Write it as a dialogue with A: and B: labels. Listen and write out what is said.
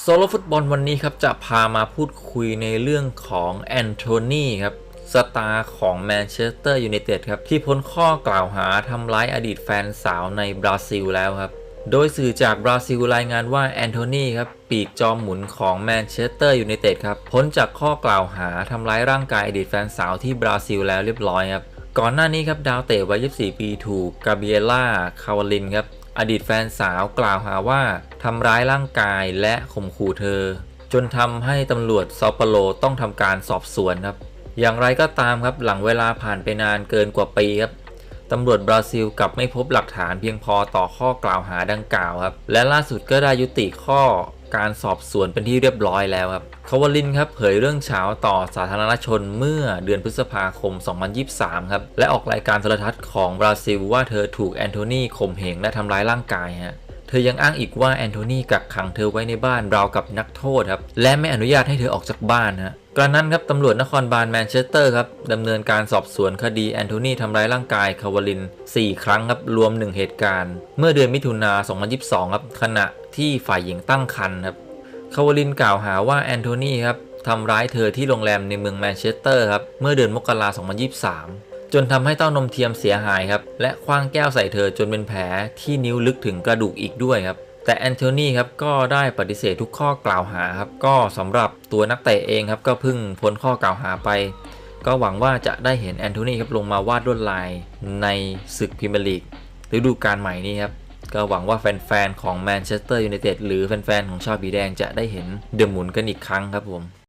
A: โซโลฟุตบอลวันนี้ครับจะพามาพูดคุยในเรื่องของแอนโทนีครับสตาร์ของแมนเชสเตอร์ยูไนเต็ดครับที่พ้นข้อกล่าวหาทำร้ายอดีตแฟนสาวในบราซิลแล้วครับ โดยสื่อจากบราซิลรายงานว่าแอนโทนีครับปีกจอมหมุนของแมนเชสเตอร์ยูไนเต็ดครับพ้นจากข้อกล่าวหาทำร้ายร่างกายอดีตแฟนสาวที่บราซิลแล้วเรียบร้อยครับก่อนหน้านี้ครับดาวเตะวัย 24 ปีถูกกาเบรียล่าคาวาลินครับ อดีตแฟนสาวกล่าวหาว่าทำร้ายร่างกายและข่มขู่เธอ จนทำให้ตำรวจซอปโลต้องทำการสอบสวนครับ อย่างไรก็ตามครับหลังเวลาผ่านไปนานเกินกว่าปีครับตำรวจบราซิลกลับไม่พบหลักฐานเพียงพอต่อข้อกล่าวหาดังกล่าวครับ และล่าสุดก็ได้ยุติข้อ การสอบสวนเป็นที่เรียบร้อยแล้วครับคาวลินครับเผยเรื่องเช้าต่อสาธารณชนเมื่อเดือนพฤษภาคม 2023 ครับและออกรายการโทรทัศน์ของบราซิลว่าเธอถูกแอนโทนีข่มเหงและทำร้ายร่างกายฮะ ธอยังอ้างอีกว่าแอนโทนีกักขังเธอไว้ในบ้านราวกับนักโทษครับ และไม่อนุญาตให้เธอออกจากบ้านฮะกระนั้นครับตำรวจนครบาลแมนเชสเตอร์ครับดำเนินการสอบสวนคดีแอนโทนีทำร้ายร่างกายคาวลิน 4 ครั้งครับรวม 1 เหตุการณ์ เมื่อเดือนมิถุนา 2022 ครับขณะที่ฝ่ายหญิงตั้งครรภ์ครับคาวลินกล่าวหาว่าแอนโทนีครับทำร้ายเธอที่โรงแรมในเมืองแมนเชสเตอร์ครับเมื่อเดือนมกราคม 2023 จนทำให้เต้านมเทียมเสียหายครับ และคว้างแก้วใส่เธอจนเป็นแผลที่นิ้วลึกถึงกระดูกอีกด้วยครับ แต่แอนโทนีครับก็ได้ปฏิเสธทุกข้อกล่าวหาครับ ก็สำหรับตัวนักเตะเองครับก็เพิ่งพ้นข้อกล่าวหาไป ก็หวังว่าจะได้เห็นแอนโทนีครับลงมาวาดลวดลายในศึกพรีเมียร์ลีกฤดูกาลใหม่นี้ครับก็หวังว่าแฟนๆของแมนเชสเตอร์ยูไนเต็ดหรือแฟนๆของชาวบีแดงจะได้เห็นเดอะหมุนกันอีกครั้งครับผม